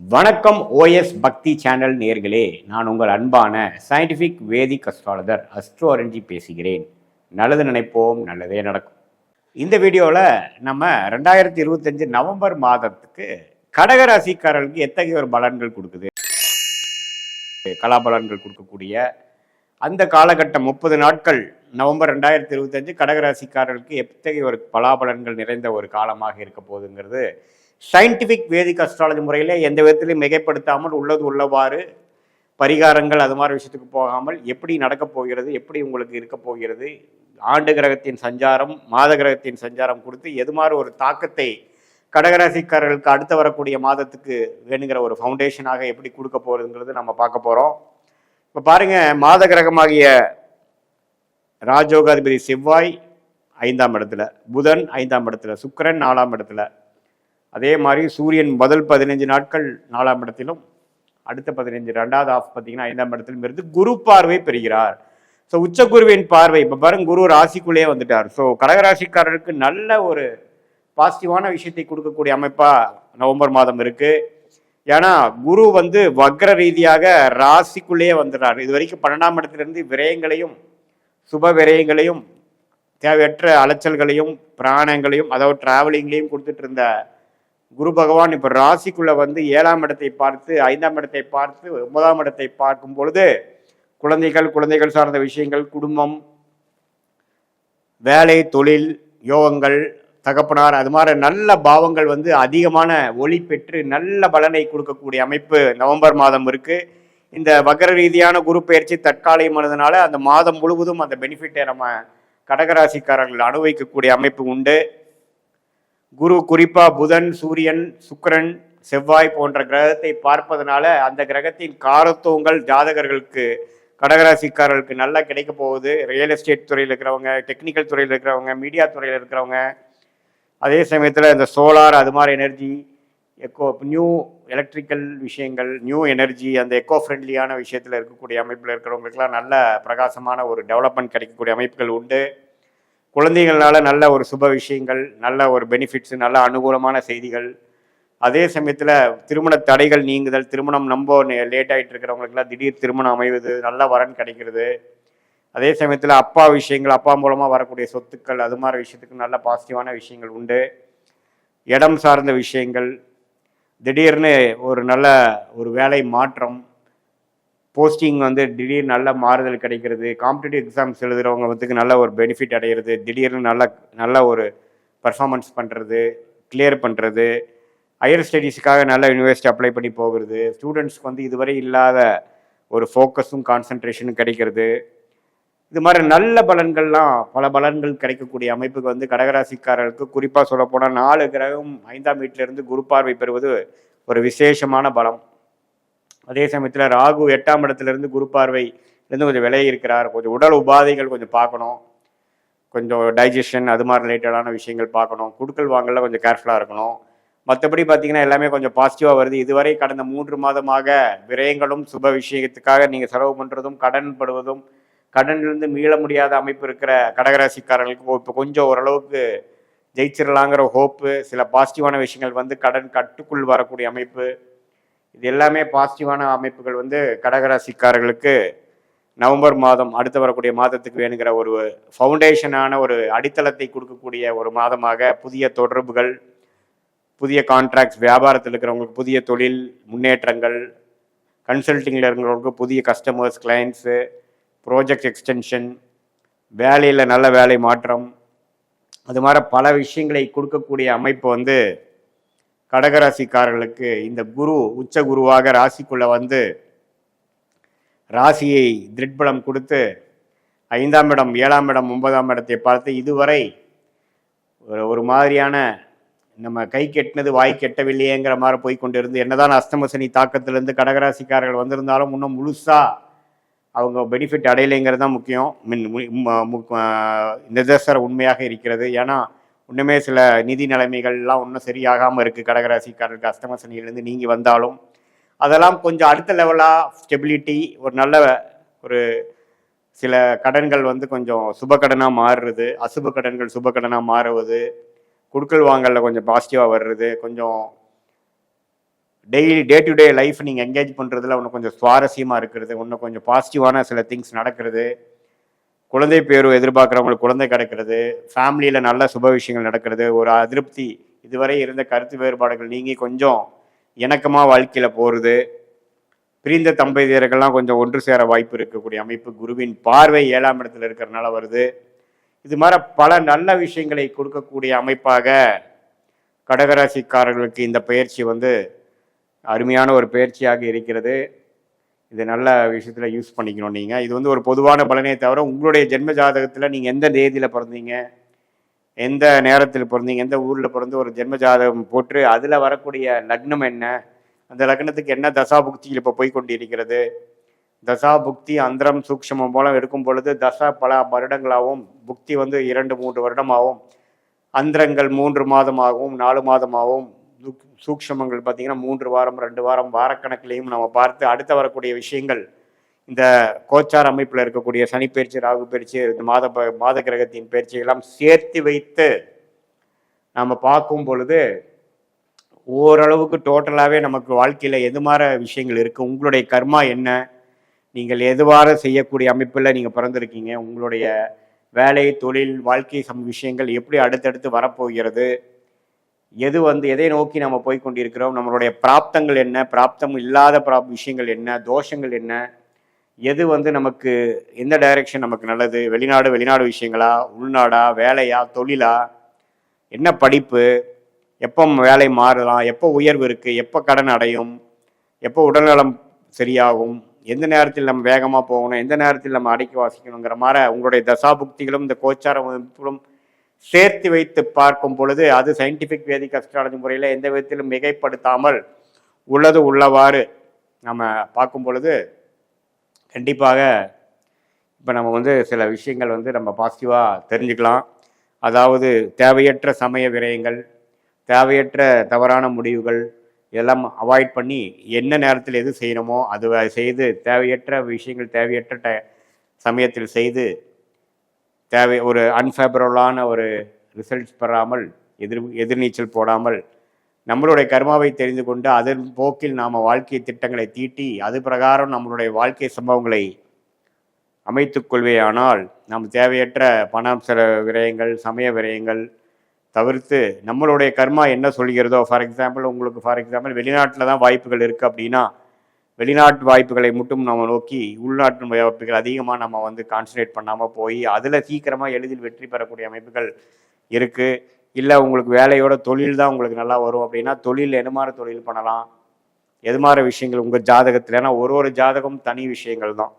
வணக்கம் ஓஎஸ் பக்தி சேனல் நேர்களே நான் உங்கள் அன்பான scientific Vedic astrologer astro Aranji பேசுகிறேன். நல்லது நினைப்போம் நல்லதே நடக்கும். இந்த வீடியோவில் நம்ம ரெண்டாயிரத்தி இருபத்தஞ்சு நவம்பர் மாதத்துக்கு கடகராசிக்காரர்களுக்கு எத்தகைய ஒரு பலன்கள் கொடுக்குது? கலாபலன்கள் கொடுக்கக்கூடிய அந்த காலகட்டம் முப்பது நாட்கள் நவம்பர் ரெண்டாயிரத்தி இருபத்தஞ்சு கடகராசிக்காரர்களுக்கு எத்தகைய ஒரு பலாபலன்கள் நிறைந்த ஒரு காலமாக இருக்க போகுதுங்கிறது சயின்டிஃபிக் வேதிக் அஸ்ட்ராலஜி முறையில் எந்த விதத்திலையும் மிகைப்படுத்தாமல் உள்ளது உள்ளவாறு பரிகாரங்கள் அது மாதிரி விஷயத்துக்கு போகாமல் எப்படி நடக்கப் போகிறது எப்படி உங்களுக்கு இருக்க போகிறது ஆண்டு கிரகத்தின் சஞ்சாரம் மாத கிரகத்தின் சஞ்சாரம் கொடுத்து எது மாதிரி ஒரு தாக்கத்தை கடகராசிக்காரர்களுக்கு அடுத்து வரக்கூடிய மாதத்துக்கு வேணுங்கிற ஒரு ஃபவுண்டேஷனாக எப்படி கொடுக்க போகிறதுங்கிறது நம்ம பார்க்க போகிறோம் இப்போ பாருங்க மாத கிரகமாகிய ராஜோகாதிபதி செவ்வாய் ஐந்தாம் இடத்துல புதன் ஐந்தாம் இடத்துல சுக்கிரன் நாலாம் இடத்துல அதே மாதிரி சூரியன் முதல் பதினஞ்சு நாட்கள் நாலாம் இடத்திலும் அடுத்த பதினஞ்சு ரெண்டாவது ஆஃப் பார்த்தீங்கன்னா ஐந்தாம் இடத்திலும் இருந்து குரு பார்வை பெறுகிறார். ஸோ உச்சகுருவின் பார்வை இப்போ பாருங்க குரு ராசிக்குள்ளேயே வந்துட்டார். ஸோ கடகராசிக்காரருக்கு நல்ல ஒரு பாசிட்டிவான விஷயத்தை கொடுக்கக்கூடிய அமைப்பாக நவம்பர் மாதம் இருக்கு. ஏன்னா குரு வந்து வக்ர ரீதியாக ராசிக்குள்ளேயே வந்துடுறார். இது வரைக்கும் பன்னெண்டாம் இடத்திலிருந்து விரயங்களையும் சுப விரயங்களையும் தேவையற்ற அலைச்சல்களையும் பிராணங்களையும் அதாவது டிராவலிங்லையும் கொடுத்துட்டு இருந்த குரு பகவான் இப்போ ராசிக்குள்ளே வந்து ஏழாம் இடத்தை பார்த்து ஐந்தாம் இடத்தை பார்த்து ஒன்பதாம் இடத்தை பார்க்கும் பொழுது குழந்தைகள் குழந்தைகள் சார்ந்த விஷயங்கள் குடும்பம் வேலை தொழில் யோகங்கள் தகப்பனார் அது மாதிரி நல்ல பாவங்கள் வந்து அதிகமான ஒளி பெற்று நல்ல பலனை கொடுக்கக்கூடிய அமைப்பு நவம்பர் மாதம் இருக்குது இந்த வக்கர ரீதியான குரு பயிற்சி தற்காலிகமானதுனால அந்த மாதம் முழுவதும் அந்த பெனிஃபிட்டை நம்ம கடகராசிக்காரர்கள் அனுபவிக்கக்கூடிய அமைப்பு உண்டு. குரு குறிப்பாக புதன் சூரியன் சுக்கரன் செவ்வாய் போன்ற கிரகத்தை பார்ப்பதனால அந்த கிரகத்தின் காரத்துவங்கள் ஜாதகர்களுக்கு கடகராசிக்காரர்களுக்கு நல்லா கிடைக்க போகுது. ரியல் எஸ்டேட் துறையில் இருக்கிறவங்க டெக்னிக்கல் துறையில் இருக்கிறவங்க மீடியா துறையில் இருக்கிறவங்க. அதே சமயத்தில் இந்த சோலார் அது மாதிரி எனர்ஜி எக்கோ நியூ எலக்ட்ரிக்கல் விஷயங்கள் நியூ எனர்ஜி அந்த எக்கோ ஃப்ரெண்ட்லியான விஷயத்தில் இருக்கக்கூடிய அமைப்பில் இருக்கிறவங்களுக்குலாம் நல்ல பிரகாசமான ஒரு டெவலப்மெண்ட் கிடைக்கக்கூடிய அமைப்புகள் உண்டு. குழந்தைகளால நல்ல ஒரு சுப விஷயங்கள் நல்ல ஒரு பெனிஃபிட்ஸ் நல்ல அனுகூலமான செய்திகள். அதே சமயத்தில் திருமண தடைகள் நீங்குதல் திருமணம் நம்ப லேட் ஆகிட்டு இருக்கிறவங்களுக்குலாம் திடீர் திருமணம் அமைவது நல்ல வரன் கிடைக்கிறது. அதே சமயத்தில் அப்பா விஷயங்கள் அப்பா மூலமாக வரக்கூடிய சொத்துக்கள் அது மாதிரி விஷயத்துக்கு நல்ல பாசிட்டிவான விஷயங்கள் உண்டு. இடம் சார்ந்த விஷயங்கள் திடீர்னு ஒரு நல்ல ஒரு வேலை மாற்றம் போஸ்டிங் வந்து திடீர் நல்ல மாறுதல் கிடைக்கிறது. காம்படிட்டிவ் எக்ஸாம்ஸ் எழுதுகிறவங்க வந்து நல்ல ஒரு பெனிஃபிட் அடைகிறது திடீர்னு நல்ல நல்ல ஒரு பர்ஃபார்மன்ஸ் பண்ணுறது கிளியர் பண்ணுறது ஹையர் ஸ்டடீஸுக்காக நல்ல யூனிவர்சிட்டி அப்ளை பண்ணி போகிறது. ஸ்டூடெண்ட்ஸ்க்கு வந்து இதுவரை இல்லாத ஒரு ஃபோக்கஸும் கான்சன்ட்ரேஷனும் கிடைக்கிறது. இது மாதிரி நல்ல பலன்கள்லாம் பல பலன்கள் கிடைக்கக்கூடிய அமைப்புக்கு வந்து கடகராசிக்காரர்களுக்கு குறிப்பாக சொல்லப்போனால் நாலு கிரகம் ஐந்தாம் வீட்டிலிருந்து குரு பார்வை பெறுவது ஒரு விசேஷமான பலம். அதே சமயத்தில் ராகு எட்டாம் இடத்துலேருந்து குரு பார்வையிலேருந்து கொஞ்சம் விலகி இருக்கிறார். கொஞ்சம் உடல் உபாதைகள் கொஞ்சம் பார்க்கணும். கொஞ்சம் டைஜஷன் அது மாதிரி ரிலேட்டடான விஷயங்கள் பார்க்கணும். குடுக்கல் வாங்கல கொஞ்சம் கேர்ஃபுல்லாக இருக்கணும். மற்றபடி பார்த்தீங்கன்னா எல்லாமே கொஞ்சம் பாசிட்டிவாக வருது. இதுவரை கடந்த மூன்று மாதமாக விரயங்களும் சுப விஷயத்துக்காக நீங்கள் செலவு பண்ணுறதும் கடன் படுவதும் கடனிலிருந்து மீள முடியாத அமைப்பு இருக்கிற கடகராசிக்காரர்களுக்கு இப்போ கொஞ்சம் ஓரளவுக்கு ஜெயிச்சிடலாங்கிற ஹோப்பு சில பாசிட்டிவான விஷயங்கள் வந்து கடன் கட்டுக்குள் வரக்கூடிய அமைப்பு இது எல்லாமே பாசிட்டிவான அமைப்புகள் வந்து கடகராசிக்காரர்களுக்கு நவம்பர் மாதம் அடுத்து வரக்கூடிய மாதத்துக்கு வேணுங்கிற ஒரு ஃபவுண்டேஷனான ஒரு அடித்தளத்தை கொடுக்கக்கூடிய ஒரு மாதமாக புதிய தொடர்புகள் புதிய கான்ட்ராக்ட்ஸ் வியாபாரத்தில் இருக்கிறவங்களுக்கு புதிய தொழில் முன்னேற்றங்கள் கன்சல்டிங்கில் இருக்கிறவங்களுக்கு புதிய கஸ்டமர்ஸ் கிளைண்ட்ஸு ப்ராஜெக்ட் எக்ஸ்டென்ஷன் வேலையில் நல்ல வேலை மாற்றம் அது மாதிரி பல விஷயங்களை கொடுக்கக்கூடிய அமைப்பு வந்து கடகராசிக்காரர்களுக்கு இந்த குரு உச்ச குருவாக ராசிக்குள்ள வந்து ராசியை திருட்பலம் கொடுத்து ஐந்தாம் இடம் ஏழாம் இடம் ஒன்பதாம் இடத்தை பார்த்து இதுவரை ஒரு மாதிரியான நம்ம கை கெட்டினது வாய் கெட்டவில்லையேங்கிற மாதிரி போய் கொண்டிருந்து என்னதான் அஸ்தமசனி தாக்கத்திலிருந்து கடகராசிக்காரர்கள் வந்திருந்தாலும் இன்னும் முழுசாக அவங்க பெனிஃபிட் அடையலைங்கிறது தான் முக்கியம். மின் மு- ம- மு- உண்மையாக இருக்கிறது. ஏன்னா இன்னுமே சில நிதி நிலைமைகள்லாம் ஒன்றும் சரியாகாமல் இருக்குது கடகராசிக்காரருக்கு அஸ்தமசனியிலேருந்து நீங்கி வந்தாலும் அதெல்லாம் கொஞ்சம் அடுத்த லெவலாக ஸ்டெபிலிட்டி ஒரு நல்ல ஒரு சில கடன்கள் வந்து கொஞ்சம் சுப கடனாக மாறுறது அசுப கடன்கள் சுப கடனாக மாறுவது குடுக்கல் வாங்கலில் கொஞ்சம் பாசிட்டிவாக வர்றது கொஞ்சம் daily day to day life நீங்கள் என்கேஜ் பண்ணுறதுல இன்னும் கொஞ்சம் சுவாரஸ்யமாக இருக்கிறது இன்னும் கொஞ்சம் பாசிட்டிவான சில திங்ஸ் நடக்கிறது. குழந்தை பேரு எதிர்பார்க்குறவங்களுக்கு குழந்தை கிடைக்கிறது ஃபேமிலியில் நல்ல சுப விஷயங்கள் நடக்கிறது ஒரு அதிருப்தி இதுவரை இருந்த கருத்து வேறுபாடுகள் நீங்கி கொஞ்சம் இணக்கமாக வாழ்க்கையில் போகிறது பிரிந்த தம்பதியர்கள்லாம் கொஞ்சம் ஒன்று சேர வாய்ப்பு இருக்கக்கூடிய அமைப்பு குருவின் பார்வை ஏழாம் இடத்துல இருக்கிறனால வருது. இது மாதிரி பல நல்ல விஷயங்களை கொடுக்கக்கூடிய அமைப்பாக கடகராசிக்காரர்களுக்கு இந்த பயிற்சி வந்து அருமையான ஒரு பயிற்சியாக இருக்கிறது. இது நல்ல விஷயத்தில் யூஸ் பண்ணிக்கணும் நீங்கள் இது வந்து ஒரு பொதுவான பலனே தவிர உங்களுடைய ஜென்ம ஜாதகத்தில் நீங்கள் எந்த தேதியில் பிறந்தீங்க? எந்த நேரத்தில் பிறந்தீங்க? எந்த ஊரில் பிறந்து ஒரு ஜென்ம ஜாதகம் போட்டு அதில் வரக்கூடிய லக்னம் என்ன? அந்த லக்னத்துக்கு என்ன தசா புக்தியில் இப்போ போய் கொண்டு இருக்கிறது தசா புக்தி அந்தரம் சூக்ஷமம் போல இருக்கும் பொழுது தசா பல வருடங்களாகவும் புக்தி வந்து இரண்டு மூன்று வருடமாகவும் அந்தரங்கள் மூன்று மாதமாகவும் நாலு மாதமாகவும் சூக்ஷமங்கள் பார்த்தீங்கன்னா மூன்று வாரம் ரெண்டு வாரம் வாரக்கணக்கிலையும் நம்ம பார்த்து அடுத்து வரக்கூடிய விஷயங்கள் இந்த கோச்சார் அமைப்பில் இருக்கக்கூடிய சனி பயிற்சி ராகு பயிற்சி இந்த மாத மாத கிரகத்தின் பயிற்சி எல்லாம் சேர்த்து வைத்து நாம் பார்க்கும் பொழுது ஓரளவுக்கு டோட்டலாகவே நமக்கு வாழ்க்கையில் எது மாதிரி விஷயங்கள் இருக்குது உங்களுடைய கர்மா என்ன? நீங்கள் எதுவாறு செய்யக்கூடிய அமைப்பில் நீங்கள் பிறந்திருக்கீங்க. உங்களுடைய வேலை தொழில் வாழ்க்கை சம் விஷயங்கள் எப்படி அடுத்தடுத்து வரப்போகிறது? எது வந்து எதை நோக்கி நம்ம போய் கொண்டிருக்கிறோம்? நம்மளுடைய பிராப்தங்கள் என்ன? பிராப்தம் இல்லாத பிராப் விஷயங்கள் என்ன? தோஷங்கள் என்ன? எது வந்து நமக்கு எந்த டைரக்ஷன் நமக்கு நல்லது? வெளிநாடு வெளிநாடு விஷயங்களா? உள்நாடா? வேலையா? தொழிலா? என்ன படிப்பு? எப்போ வேலை மாறலாம்? எப்போ உயர்வு இருக்குது எப்போ கடன் அடையும்? எப்போ உடல்நலம் சரியாகும்? எந்த நேரத்தில் நம்ம வேகமாக போகணும்? எந்த நேரத்தில் நம்ம அடக்கி வாசிக்கணுங்கிற மாதிரி உங்களுடைய தசாபுக்திகளும் இந்த கோச்சார அமைப்புகளும் சேர்த்து வைத்து பார்க்கும் பொழுது அது சயின்டிஃபிக் வேதிக் அஸ்ட்ராலஜி முறையில் எந்த விதத்திலும் மிகைப்படுத்தாமல் உள்ளது உள்ளவாறு நம்ம பார்க்கும் பொழுது கண்டிப்பாக இப்போ நம்ம வந்து சில விஷயங்கள் வந்து நம்ம பாசிட்டிவாக தெரிஞ்சுக்கலாம். அதாவது தேவையற்ற சமய விரயங்கள் தேவையற்ற தவறான முடிவுகள் இதெல்லாம் அவாய்ட் பண்ணி என்ன நேரத்தில் எது செய்யணுமோ அது செய்து தேவையற்ற விஷயங்கள் தேவையற்ற ட சமயத்தில் செய்து தேவை ஒரு அன்ஃபேவரபுளான ஒரு ரிசல்ட்ஸ் பெறாமல் எதிர் எதிர்நீச்சல் போடாமல் நம்மளுடைய கர்மாவை தெரிந்து கொண்டு அதன் போக்கில் நாம் வாழ்க்கை திட்டங்களை தீட்டி அது பிரகாரம் நம்மளுடைய வாழ்க்கை சம்பவங்களை அமைத்துக்கொள்வேயானால் நாம் தேவையற்ற பணம் சில விரயங்கள் சமய விரயங்கள் தவிர்த்து நம்மளுடைய கர்மா என்ன சொல்கிறதோ ஃபார் எக்ஸாம்பிள் உங்களுக்கு ஃபார் எக்ஸாம்பிள் வெளிநாட்டில் தான் வாய்ப்புகள் இருக்குது அப்படின்னா வெளிநாட்டு வாய்ப்புகளை மட்டும் நம்ம நோக்கி உள்நாட்டு வாய்ப்புகள் அதிகமாக நம்ம வந்து கான்சன்ட்ரேட் பண்ணாமல் போய் அதில் சீக்கிரமாக எளிதில் வெற்றி பெறக்கூடிய அமைப்புகள் இருக்குது இல்லை உங்களுக்கு வேலையோட தொழில் தான் உங்களுக்கு நல்லா வரும் அப்படின்னா தொழில் என்ன மாதிரி தொழில் பண்ணலாம்? எது மாதிரி விஷயங்கள் உங்கள் ஜாதகத்தில்? ஏன்னா ஒரு ஒரு ஜாதகம் தனி விஷயங்கள் தான்.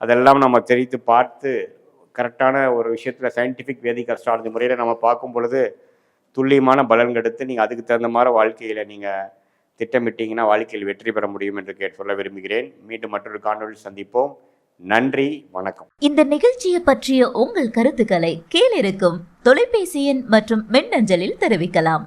அதெல்லாம் நம்ம தெரிவித்து பார்த்து கரெக்டான ஒரு விஷயத்தில் சயின்டிஃபிக் வேதிக் அஸ்ட்ராலஜி முறையில் நம்ம பார்க்கும் பொழுது துல்லியமான பலன்கெடுத்து எடுத்து நீங்கள் அதுக்கு தகுந்த மாதிரி வாழ்க்கையில் நீங்கள் திட்டமிட்டீங்கன்னா வாழ்க்கையில் வெற்றி பெற முடியும் என்று கேட்டு சொல்ல விரும்புகிறேன். மீண்டும் மற்றொரு காணொளி சந்திப்போம். நன்றி வணக்கம். இந்த நிகழ்ச்சியை பற்றிய உங்கள் கருத்துக்களை கீழிருக்கும் தொலைபேசி எண் மற்றும் மின்னஞ்சலில் தெரிவிக்கலாம்.